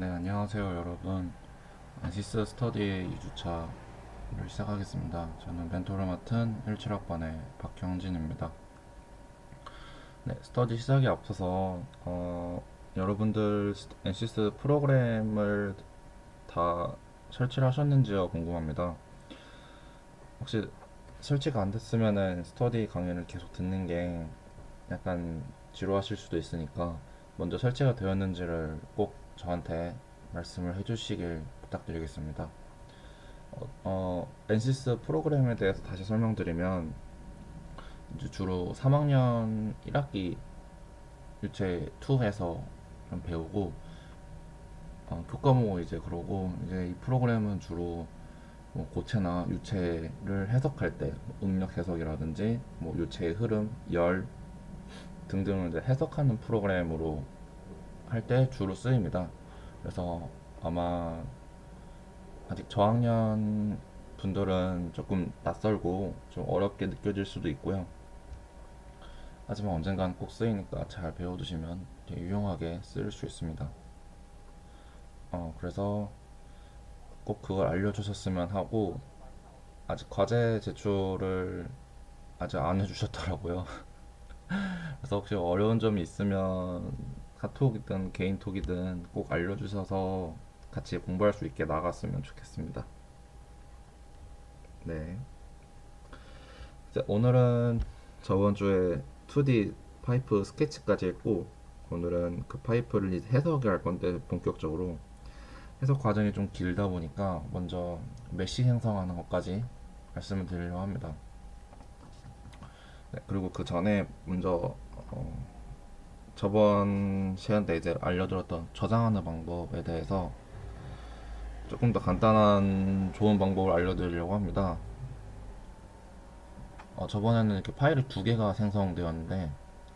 네, 안녕하세요, 여러분. 안시스 스터디의 2주차를 시작하겠습니다. 저는 멘토를 맡은 17학번의 박형진입니다. 네, 스터디 시작에 앞서서, 어, 여러분들 안시스 프로그램을 다 설치를 하셨는지가 궁금합니다. 혹시 설치가 안 됐으면은 스터디 강의를 계속 듣는 게 약간 지루하실 수도 있으니까 먼저 설치가 되었는지를 꼭 저한테 말씀을 해주시길 부탁드리겠습니다. 어, 어, 엔시스 프로그램에 대해서 다시 설명드리면 주로 3학년 1학기 유체 2에서 좀 배우고 어, 교과목을 이제 그러고 이제 이 프로그램은 주로 뭐 고체나 유체를 해석할 때뭐 응력 해석이라든지 뭐 유체의 흐름, 열 등등을 이제 해석하는 프로그램으로 할 때 주로 쓰입니다. 그래서 아마 아직 저학년 분들은 조금 낯설고 좀 어렵게 느껴질 수도 있고요. 하지만 언젠간 꼭 쓰이니까 잘 배워두시면 되게 유용하게 쓰일 수 있습니다. 어, 그래서 꼭 그걸 알려주셨으면 하고 아직 과제 제출을 아직 안 해주셨더라고요. 그래서 혹시 어려운 점이 있으면 카톡이든 개인톡이든 꼭 알려주셔서 같이 공부할 수 있게 나갔으면 좋겠습니다. 네. 오늘은 저번 주에 2D 파이프 스케치까지 했고 오늘은 그 파이프를 이제 해석을 할 건데 본격적으로 해석 과정이 좀 길다 보니까 먼저 메쉬 생성하는 것까지 말씀을 드리려고 합니다. 네, 그리고 그 전에 먼저 어, 저번 시간 때 이제 알려드렸던 저장하는 방법에 대해서 조금 더 간단한 좋은 방법을 알려드리려고 합니다. 어, 저번에는 이렇게 파일이 두 개가 생성되었는데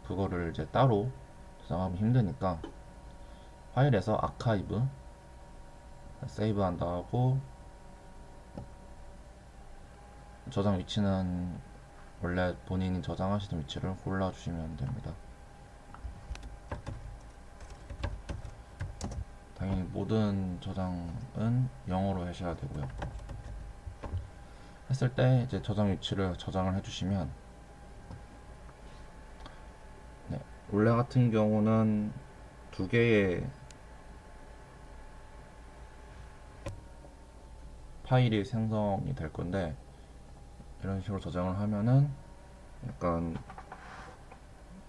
그거를 이제 따로 저장하기 힘드니까 파일에서 아카이브 세이브 한다 하고 저장 위치는 원래 본인이 저장하시던 위치를 골라주시면 됩니다. 당연히 모든 저장은 영어로 하셔야 되고요. 했을 때 이제 저장 위치를 저장을 해주시면 네, 원래 같은 경우는 두 개의 파일이 생성이 될 건데 이런 식으로 저장을 하면은 약간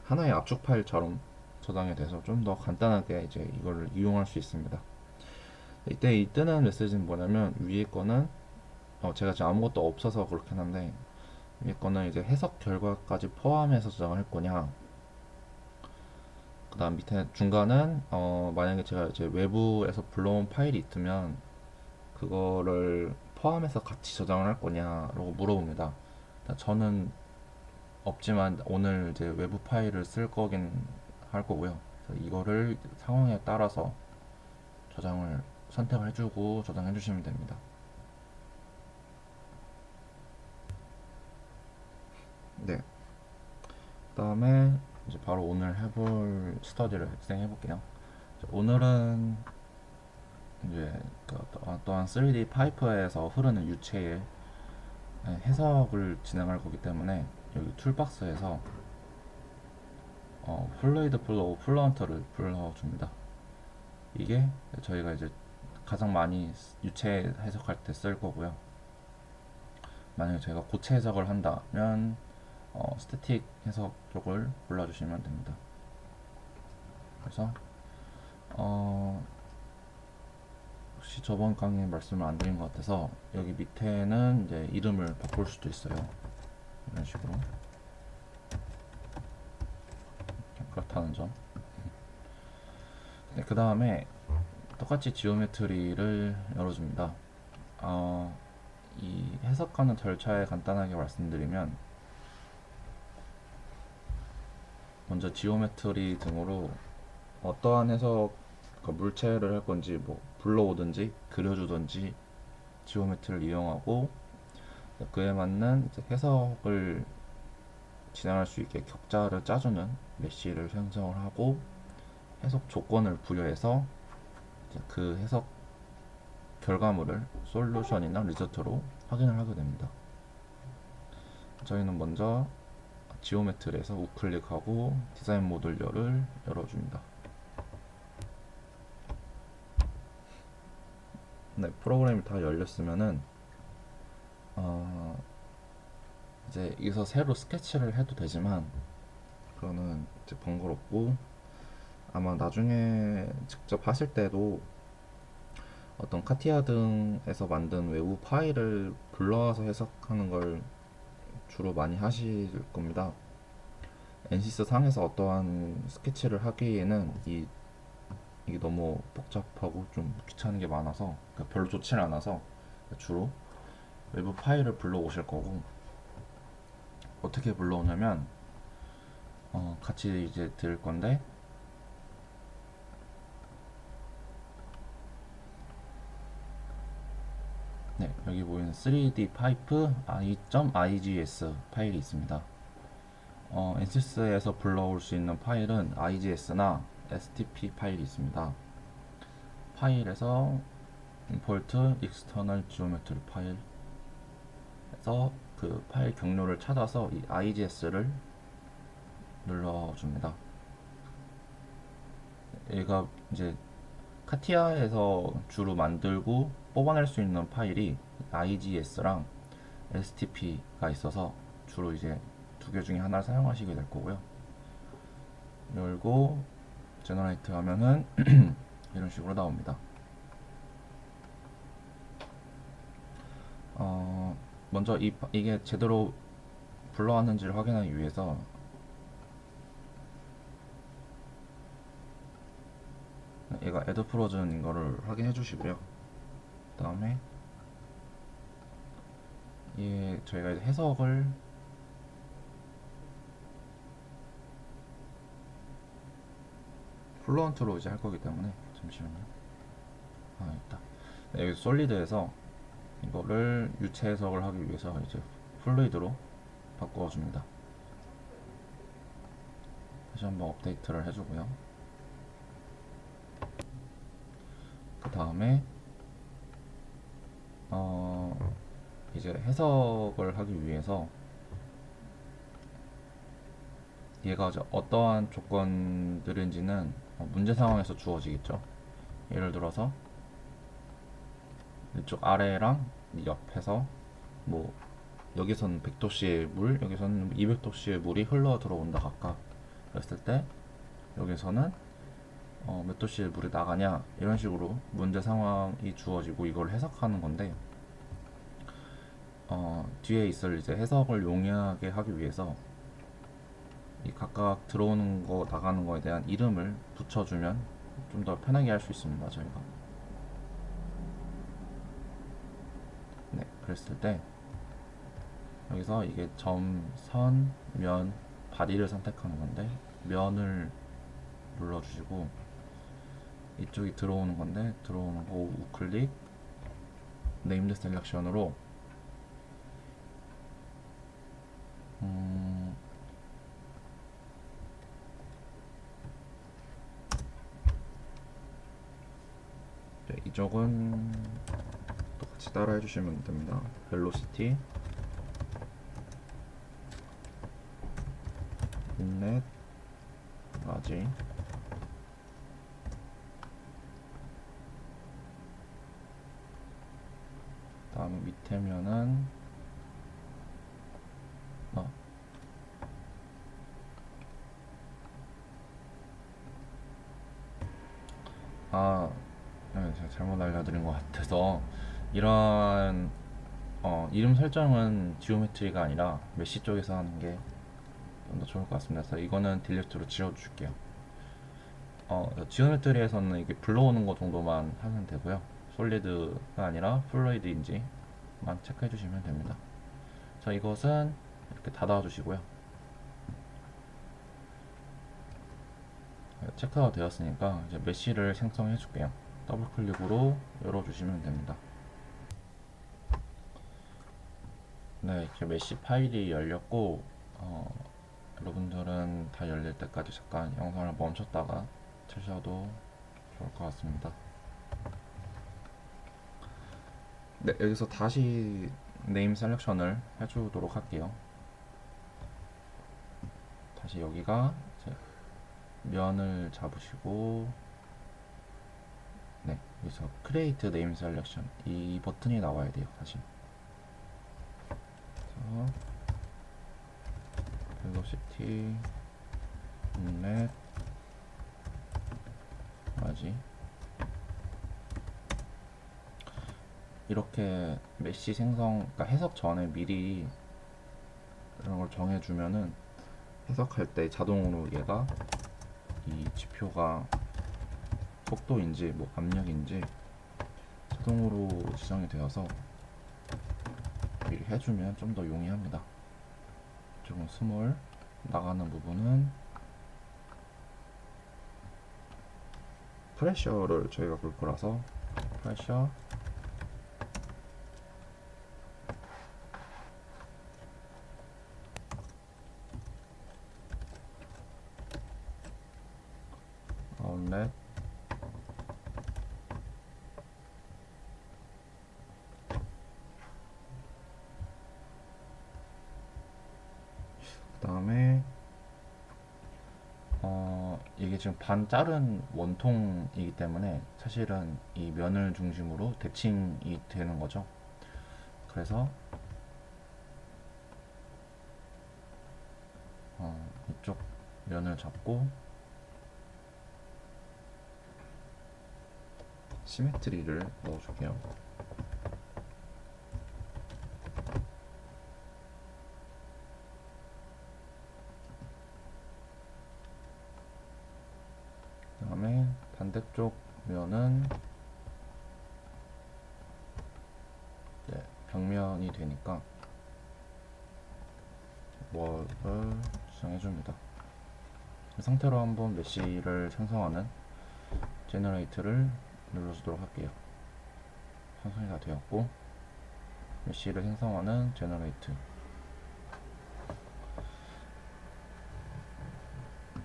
하나의 압축 파일처럼 저장이 돼서 좀 더 간단하게 이제 이거를 이용할 수 있습니다. 이때 이 뜨는 메시지는 뭐냐면 위에 거는 어 제가 지금 아무것도 없어서 그렇긴 한데 위에 거는 이제 해석 결과까지 포함해서 저장을 할 거냐 그 다음 밑에 중간은 어 만약에 제가 이제 외부에서 불러온 파일이 있으면 그거를 포함해서 같이 저장을 할 거냐라고 물어봅니다. 저는 없지만 오늘 이제 외부 파일을 쓸 거긴 할 거고요. 이거를 상황에 따라서 저장을 선택을 해주고 저장해 주시면 됩니다. 네. 그 다음에 이제 바로 오늘 해볼 스터디를 진행해 볼게요. 오늘은 이제 그 어떠한 3D 파이프에서 흐르는 유체의 해석을 진행할 거기 때문에 여기 툴박스에서 어, 플루이드 플로우 플런트를 불러줍니다. 이게 저희가 이제 가장 많이 유체 해석할 때 쓸 거고요. 만약에 저희가 고체 해석을 한다면 어, 스태틱 해석 쪽을 골라주시면 됩니다. 그래서 어, 혹시 저번 강의에 말씀을 안 드린 것 같아서 여기 밑에는 이제 이름을 바꿀 수도 있어요. 이런 식으로. 그렇다는 점. 네, 그 다음에 똑같이 지오메트리를 열어줍니다. 어, 이 해석하는 절차에 간단하게 말씀드리면 먼저 지오메트리 등으로 어떠한 해석 그 물체를 할 건지 뭐 불러오든지 그려주든지 지오메트리를 이용하고 그에 맞는 해석을 진행할 수 있게 격자를 짜주는 메시를 생성을 하고 해석 조건을 부여해서 그 해석 결과물을 솔루션이나 리저트로 확인을 하게 됩니다. 저희는 먼저 지오메트리에서 우클릭하고 디자인 모듈러를 열어줍니다. 네, 프로그램이 다 열렸으면은 어, 이제 여기서 새로 스케치를 해도 되지만 그거는 이제 번거롭고 아마 나중에 직접 하실 때도 어떤 카티아 등에서 만든 외부 파일을 불러와서 해석하는 걸 주로 많이 하실 겁니다. 엔시스 상에서 어떠한 스케치를 하기에는 이 이게 너무 복잡하고 좀 귀찮은 게 많아서 그러니까 별로 좋지는 않아서 주로 외부 파일을 불러 오실 거고 어떻게 불러오냐면 어, 같이 이제 드릴 건데 네, 여기 보이는 3D 파이프 i.igs 파일이 있습니다. 어, 엔시스에서 불러올 수 있는 파일은 igs나 stp 파일이 있습니다. 파일에서 import external geometry 파일 에서 그 파일 경로를 찾아서 이 igs를 눌러줍니다. 얘가 이제 카티아에서 주로 만들고 뽑아낼 수 있는 파일이 IGS랑 STP가 있어서 주로 이제 두 개 중에 하나를 사용하시게 될 거고요. 열고 제너레이트 하면은 이런 식으로 나옵니다. 어, 먼저 이, 이게 제대로 불러왔는지를 확인하기 위해서 얘가 애드 프로즌인 거를 확인해 주시고요. 그 다음에 이 저희가 해석을 플루언트로 이제 할 거기 때문에 잠시만요. 아 있다. 네, 여기 솔리드에서 이거를 유체 해석을 하기 위해서 이제 플루이드로 바꾸어 줍니다. 다시 한번 업데이트를 해주고요. 그 다음에 어 이제 해석을 하기 위해서 얘가 이제 어떠한 조건들인지는 어, 문제 상황에서 주어지겠죠. 예를 들어서 이쪽 아래랑 이 옆에서 뭐 여기서는 100도씨의 물, 여기서는 200도씨의 물이 흘러 들어온다 각각 그랬을 때 여기서는 어, 몇 도씨의 물이 나가냐 이런 식으로 문제 상황이 주어지고 이걸 해석하는 건데 어, 뒤에 있을 이제 해석을 용이하게 하기 위해서 이 각각 들어오는 거 나가는 거에 대한 이름을 붙여주면 좀 더 편하게 할 수 있습니다 저희가 네 그랬을 때 여기서 이게 점, 선, 면, 바디를 선택하는 건데 면을 눌러주시고 이쪽이 들어오는 건데 들어오는 거 우클릭 네임드 셀렉션으로 음, 네, 이쪽은 똑 같이 따라 해주시면 됩니다. 벨로시티, 인넷, 라지. 다음 밑에면은 어. 아, 네, 제가 잘못 알려드린 것 같아서 이런 어, 이름 설정은 지오메트리가 아니라 메시 쪽에서 하는 게 좀 더 좋을 것 같습니다. 그래서 이거는 딜리트로 지워줄게요. 어, 지오메트리에서는 이게 불러오는 거 정도만 하면 되고요. 솔리드가 아니라 플루이드인지만 체크해 주시면 됩니다. 자, 이것은 이렇게 닫아 주시고요. 체크가 되었으니까 이제 메시를 생성해 줄게요. 더블 클릭으로 열어 주시면 됩니다. 네, 이렇게 메시 파일이 열렸고 어, 여러분들은 다 열릴 때까지 잠깐 영상을 멈췄다가 치셔도 좋을 것 같습니다. 네, 여기서 다시 네임 셀렉션을 해주도록 할게요. 다시 여기가 면을 잡으시고 네, 여기서 Create Name Selection 이 버튼이 나와야 돼요. 다 Velocity, Inlet, 뭐지? 이렇게 메시 생성, 그러니까 해석 전에 미리 이런 걸 정해주면은 해석할 때 자동으로 얘가 이 지표가 속도인지 뭐 압력인지 자동으로 지정이 되어서 해주면 좀 더 용이합니다. 조금 스몰 나가는 부분은 프레셔를 저희가 볼 거라서 프레셔 아웃렛 그 다음에 어 이게 지금 반 자른 원통이기 때문에 사실은 이 면을 중심으로 대칭이 되는 거죠. 그래서 어 이쪽 면을 잡고 시메트리를 넣어줄게요. 그다음에 반대쪽 면은 이제 벽면이 되니까 월을 지정해줍니다. 이 상태로 한번 메시를 생성하는 제너레이트를 눌러주도록 할게요. 생성이 다 되었고 메시를 생성하는 제너레이트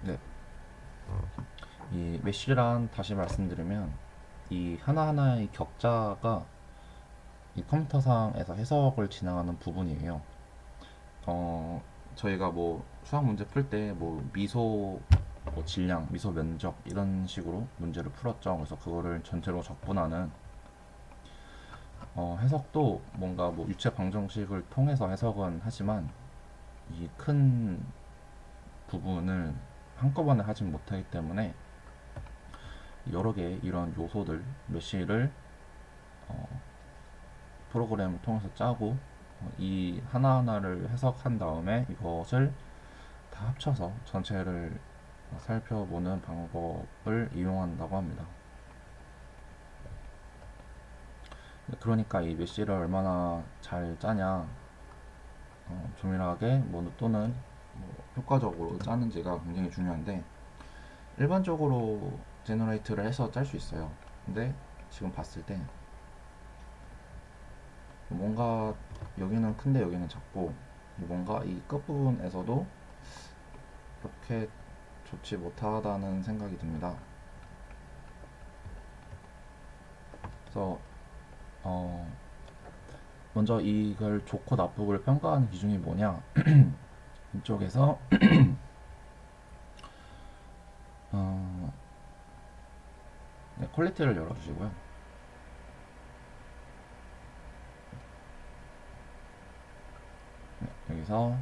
네. 이 메시란 다시 말씀드리면 이 하나하나의 격자가 이 컴퓨터상에서 해석을 진행하는 부분이에요. 어, 저희가 뭐 수학 문제 풀 때 뭐 미소 뭐 질량, 미소 면적 이런 식으로 문제를 풀었죠. 그래서 그거를 전체로 적분하는 어, 해석도 뭔가 뭐 유체 방정식을 통해서 해석은 하지만 이 큰 부분을 한꺼번에 하진 못하기 때문에 여러 개의 이런 요소들 메시를 어, 프로그램을 통해서 짜고 어, 이 하나하나를 해석한 다음에 이것을 다 합쳐서 전체를 살펴보는 방법을 이용한다고 합니다. 그러니까 이 메시를 얼마나 잘 짜냐, 어, 조밀하게 뭐 또는 뭐 효과적으로 짜는지가 굉장히 중요한데 일반적으로 제너레이트를 해서 짤 수 있어요. 근데 지금 봤을 때 뭔가 여기는 큰데 여기는 작고 뭔가 이 끝부분에서도 그렇게 좋지 못하다는 생각이 듭니다. 그래서 어 먼저 이걸 좋고 나쁘고를 평가하는 기준이 뭐냐 이쪽에서 어, 네, 퀄리티를 열어주시고요. 네, 여기서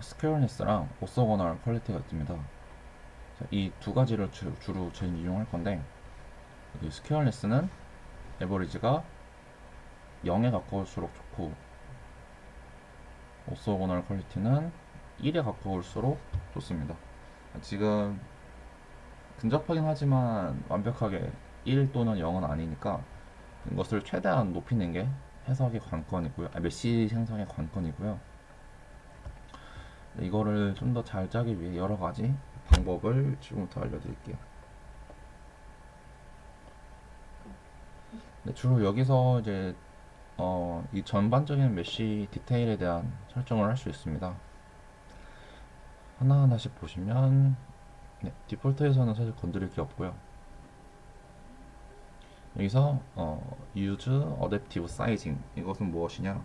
스퀘어니스랑 오소거널 퀄리티가 뜹니다. 이 두 가지를 주, 로 저희는 이용할 건데 여기 스퀘어니스는 에버리지가 0에 가까울수록 좋고 오소거널 퀄리티는 1에 가까울수록 좋습니다. 지금 근접하긴 하지만 완벽하게 1 또는 0은 아니니까 이것을 최대한 높이는 게 해석의 관건이고요. 아, 메시 생성의 관건이고요. 이거를 좀 더 잘 짜기 위해 여러 가지 방법을 지금부터 알려드릴게요. 네, 주로 여기서 이제 어, 이 전반적인 메시 디테일에 대한 설정을 할 수 있습니다. 하나하나씩 보시면 네, 디폴트에서는 사실 건드릴 게 없고요. 여기서 어, use adaptive sizing 이것은 무엇이냐?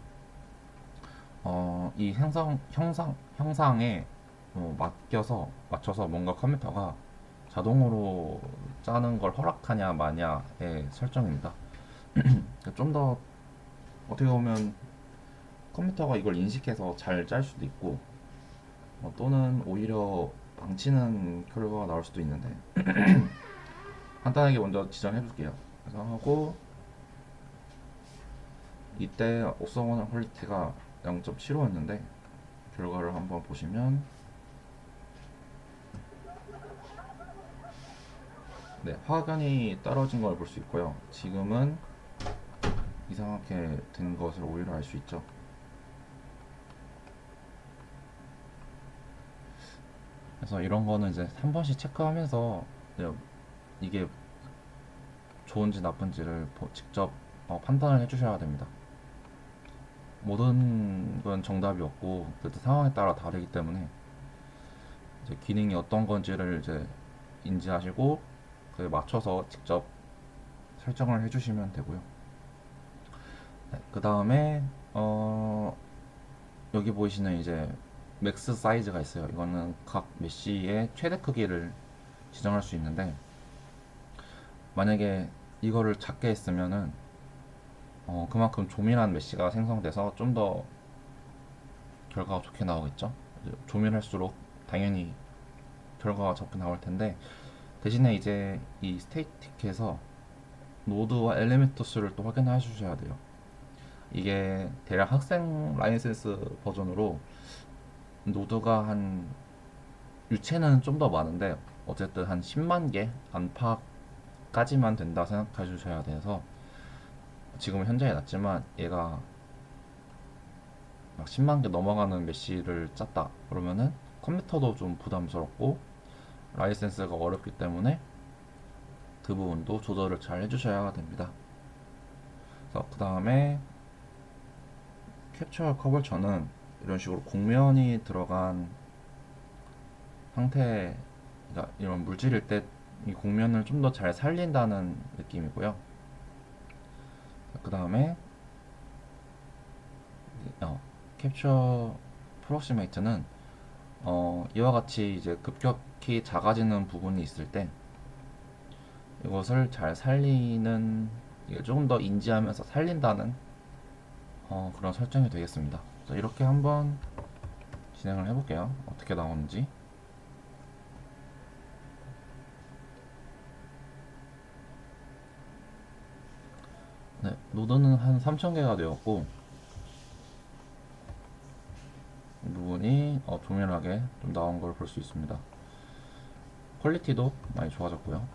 어, 이 형상 형상 형상에 어, 맡겨서 맞춰서 뭔가 컴퓨터가 자동으로 짜는 걸 허락하냐 마냐의 설정입니다. 좀 더 어떻게 보면 컴퓨터가 이걸 인식해서 잘 짤 수도 있고 어, 또는 오히려 망치는 결과가 나올 수도 있는데 간단하게 먼저 지정해 볼게요. 그래서 하고 이때 옵서거널 퀄리티가 0.75였는데 결과를 한번 보시면 네, 확연히 떨어진 걸 볼 수 있고요. 지금은 이상하게 된 것을 오히려 알 수 있죠. 그래서 이런 거는 이제 한 번씩 체크하면서 이게 좋은지 나쁜지를 보- 직접 어, 판단을 해주셔야 됩니다. 모든 건 정답이 없고 그래도 상황에 따라 다르기 때문에 이제 기능이 어떤 건지를 이제 인지하시고 그에 맞춰서 직접 설정을 해주시면 되고요. 그 다음에 어, 여기 보이시는 이제 맥스 사이즈가 있어요. 이거는 각 메시의 최대 크기를 지정할 수 있는데 만약에 이거를 작게 했으면은 어, 그만큼 조밀한 메시가 생성돼서 좀 더 결과가 좋게 나오겠죠. 조밀할수록 당연히 결과가 좋게 나올 텐데 대신에 이제 이 스테이틱에서 노드와 엘리멘트 수를 또 확인해 주셔야 돼요. 이게 대략 학생 라이센스 버전으로 노드가 한 유체는 좀 더 많은데 어쨌든 한 10만 개 안팎까지만 된다 생각해 주셔야 돼서 지금은 현저히 낮지만 얘가 막 10만 개 넘어가는 메시를 짰다 그러면은 컴퓨터도 좀 부담스럽고 라이센스가 어렵기 때문에 그 부분도 조절을 잘 해주셔야 됩니다. 그 다음에 캡처 커버처는 이런 식으로 곡면이 들어간 상태, 그러니까 이런 물질일 때 이 곡면을 좀 더 잘 살린다는 느낌이고요. 그 다음에 어, 캡처 프로시메이트는 어, 이와 같이 이제 급격히 작아지는 부분이 있을 때 이것을 잘 살리는 조금 더 인지하면서 살린다는 어, 그런 설정이 되겠습니다. 그래서 이렇게 한번 진행을 해볼게요. 어떻게 나오는지. 네, 노드는 한 3000개가 되었고 이 부분이 어, 조밀하게 좀 나온 걸 볼 수 있습니다. 퀄리티도 많이 좋아졌고요.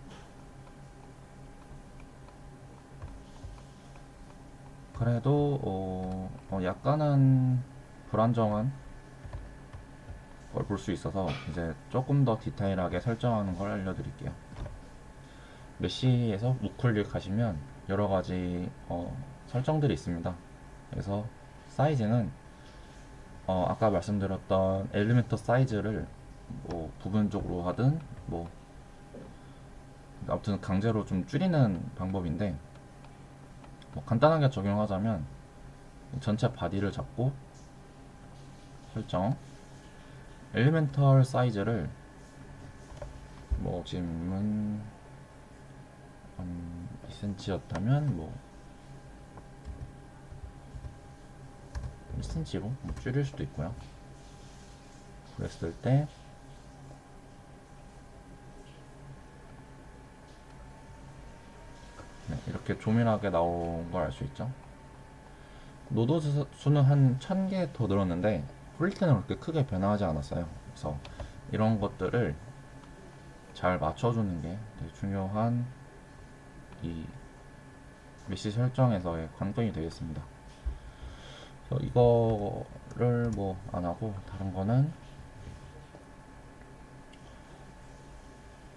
그래도 어, 어, 약간은 불안정한 걸 볼 수 있어서 이제 조금 더 디테일하게 설정하는 걸 알려드릴게요. 메시에서 우클릭 하시면 여러 가지 어, 설정들이 있습니다. 그래서 사이즈는 어, 아까 말씀드렸던 엘리멘터 사이즈를 뭐 부분적으로 하든 뭐 아무튼 강제로 좀 줄이는 방법인데 뭐 간단하게 적용하자면 전체 바디를 잡고 설정 엘리멘털 사이즈를 뭐 지금은 한 2cm였다면 뭐 1cm로 뭐 줄일 수도 있고요. 그랬을 때 네, 이렇게 조밀하게 나온 걸 알 수 있죠. 노드 수- 수는 한 1000개 더 늘었는데 퀄리티는 그렇게 크게 변화하지 않았어요. 그래서 이런 것들을 잘 맞춰주는 게 되게 중요한 이 메시 설정에서의 관건이 되겠습니다. 그래서 이거를 뭐 안 하고 다른 거는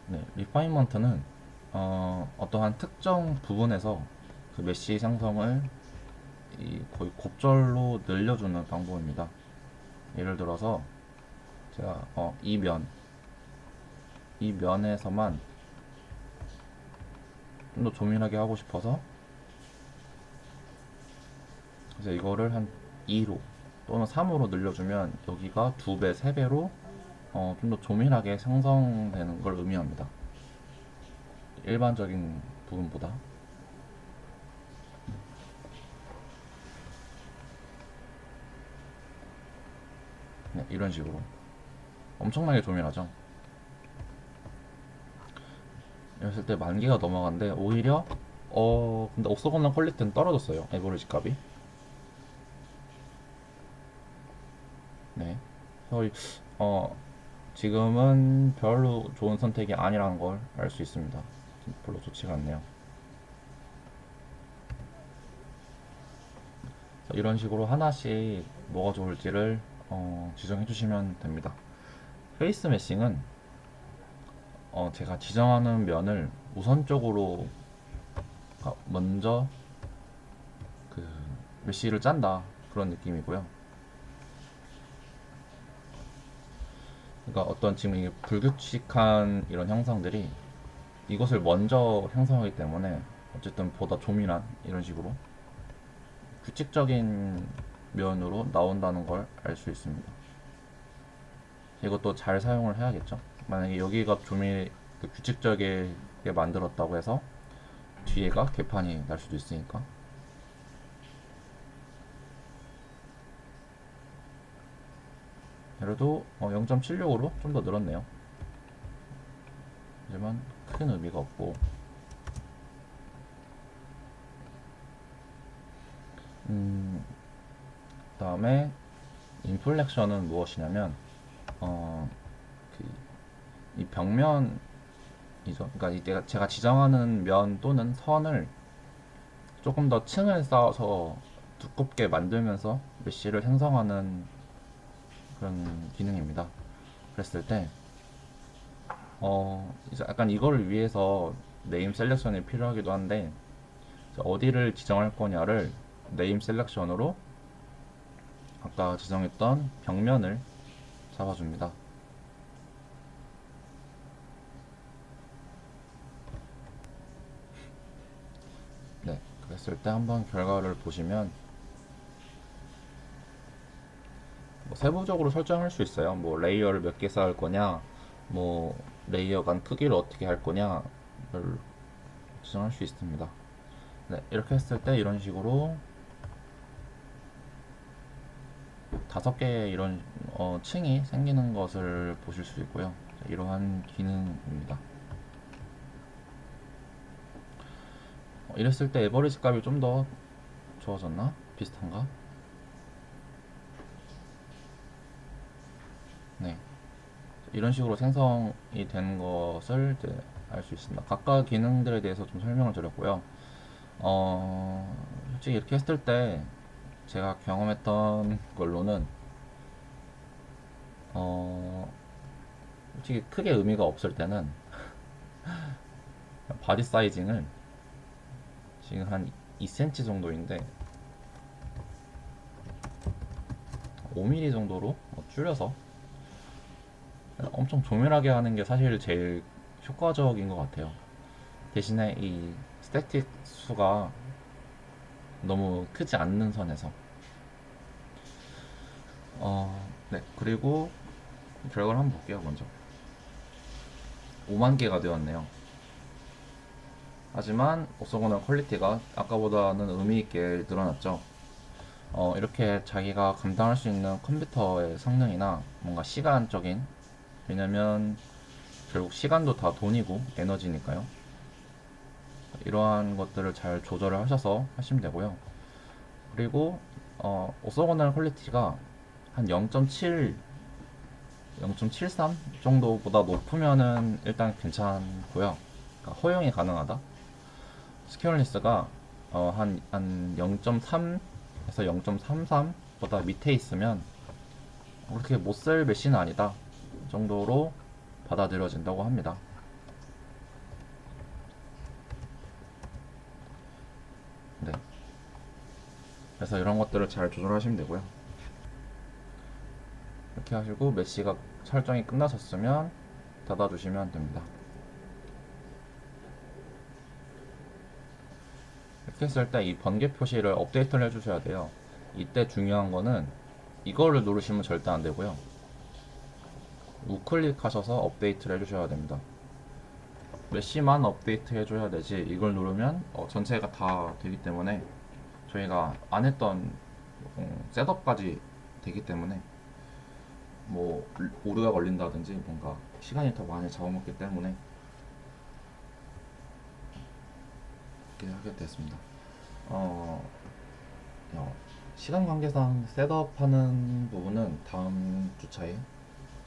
네, 리파인먼트는 어, 어떠한 특정 부분에서 그 생성을 이 거의 곱절로 늘려주는 방법입니다. 예를 들어서 제가 어, 이 면, 이 면에서만 좀좀더 조밀하게 하고 싶어서 그래서 이거를 한 2로 또는 3으로 늘려주면 여기가 2배, 3배로 어, 좀 더 조밀하게 생성되는 걸 의미합니다. 일반적인 부분보다. 네, 이런 식으로. 엄청나게 조밀하죠. 이랬을 때 만 개가 넘어간데 오히려 어 근데 옥서건너 퀄리티는 떨어졌어요 에버리지 값이 네 이- 어 지금은 별로 좋은 선택이 아니라는 걸 알 수 있습니다 별로 좋지가 않네요. 이런 식으로 하나씩 뭐가 좋을지를 어, 지정해 주시면 됩니다. 페이스 매싱은 어, 제가 지정하는 면을 우선적으로 아, 먼저 그 메시를 짠다. 그런 느낌이고요. 그러니까 어떤 지금 불규칙한 이런 형상들이 이것을 먼저 형성하기 때문에 어쨌든 보다 조밀한 이런 식으로 규칙적인 면으로 나온다는 걸 알 수 있습니다. 이것도 잘 사용을 해야겠죠. 만약에 여기가 조밀 그 규칙적이게 만들었다고 해서 뒤에가 개판이 날 수도 있으니까. 그래도 0.76으로 좀 더 늘었네요. 하지만 큰 의미가 없고. 음, 다음에 인플렉션은 무엇이냐면 어, 그, 이 벽면이죠. 그러니까 제가 지정하는 면 또는 선을 조금 더 층을 쌓아서 두껍게 만들면서 메쉬를 생성하는 그런 기능입니다. 그랬을 때, 어, 이제 약간 이거를 위해서 네임 셀렉션이 필요하기도 한데, 어디를 지정할 거냐를 네임 셀렉션으로 아까 지정했던 벽면을 잡아줍니다. 네, 그랬을 때 한번 결과를 보시면 뭐 세부적으로 설정할 수 있어요. 뭐 레이어를 몇 개 쌓을 거냐, 뭐 레이어 간 크기를 어떻게 할 거냐를 지정할 수 있습니다. 네, 이렇게 했을 때 이런 식으로 다섯 개의 이런 어, 층이 생기는 것을 보실 수 있고요. 자, 이러한 기능입니다. 어, 이랬을 때 에버리지 값이 좀 더 좋아졌나? 비슷한가? 네. 이런 식으로 생성이 된 것을 알수 있습니다. 각각 기능들에 대해서 좀 설명을 드렸고요. 어, 솔직히 이렇게 했을 때 제가 경험했던 걸로는 어 솔직히 크게 의미가 없을 때는 바디 사이징을 지금 한 2cm 정도인데 5mm 정도로 뭐 줄여서 엄청 조밀하게 하는 게 사실 제일 효과적인 것 같아요. 대신에 이 스태틱 수가 너무 크지 않는 선에서. 어, 네. 그리고 결과를 한번 볼게요 먼저. 5만 개가 되었네요. 하지만 옥서고널 퀄리티가 아까보다는 의미 있게 늘어났죠. 어, 이렇게 자기가 감당할 수 있는 컴퓨터의 성능이나 뭔가 시간적인 왜냐면 결국 시간도 다 돈이고 에너지니까요 이러한 것들을 잘 조절을 하셔서 하시면 되고요. 그리고 어, 오소거널 퀄리티가 한 0.7, 0.73 정도보다 높으면은 일단 괜찮고요. 그러니까 허용이 가능하다. 스퀘어리스가 어, 한, 한 0.3에서 0.33보다 밑에 있으면 그렇게 못 쓸 메시는 아니다 정도로 받아들여진다고 합니다. 네. 그래서 이런 것들을 잘 조절하시면 되고요. 이렇게 하시고 메시가 설정이 끝나셨으면 닫아주시면 됩니다. 이렇게 했을 때 이 번개 표시를 업데이트를 해주셔야 돼요. 이때 중요한 거는 이거를 누르시면 절대 안 되고요. 우클릭하셔서 업데이트를 해주셔야 됩니다. 메시만 업데이트 해줘야 되지 이걸 누르면 어, 전체가 다 되기 때문에 저희가 안 했던 어, 셋업까지 되기 때문에 뭐 오류가 걸린다든지 뭔가 시간이 더 많이 잡아먹기 때문에 이렇게 하게 됐습니다. 어, 어, 시간 관계상 셋업하는 부분은 다음 주차에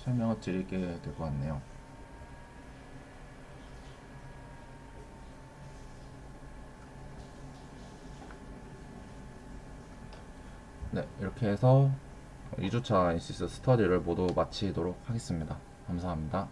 설명을 드리게 될 것 같네요. 네, 이렇게 해서 2주차 인시스 스터디를 모두 마치도록 하겠습니다. 감사합니다.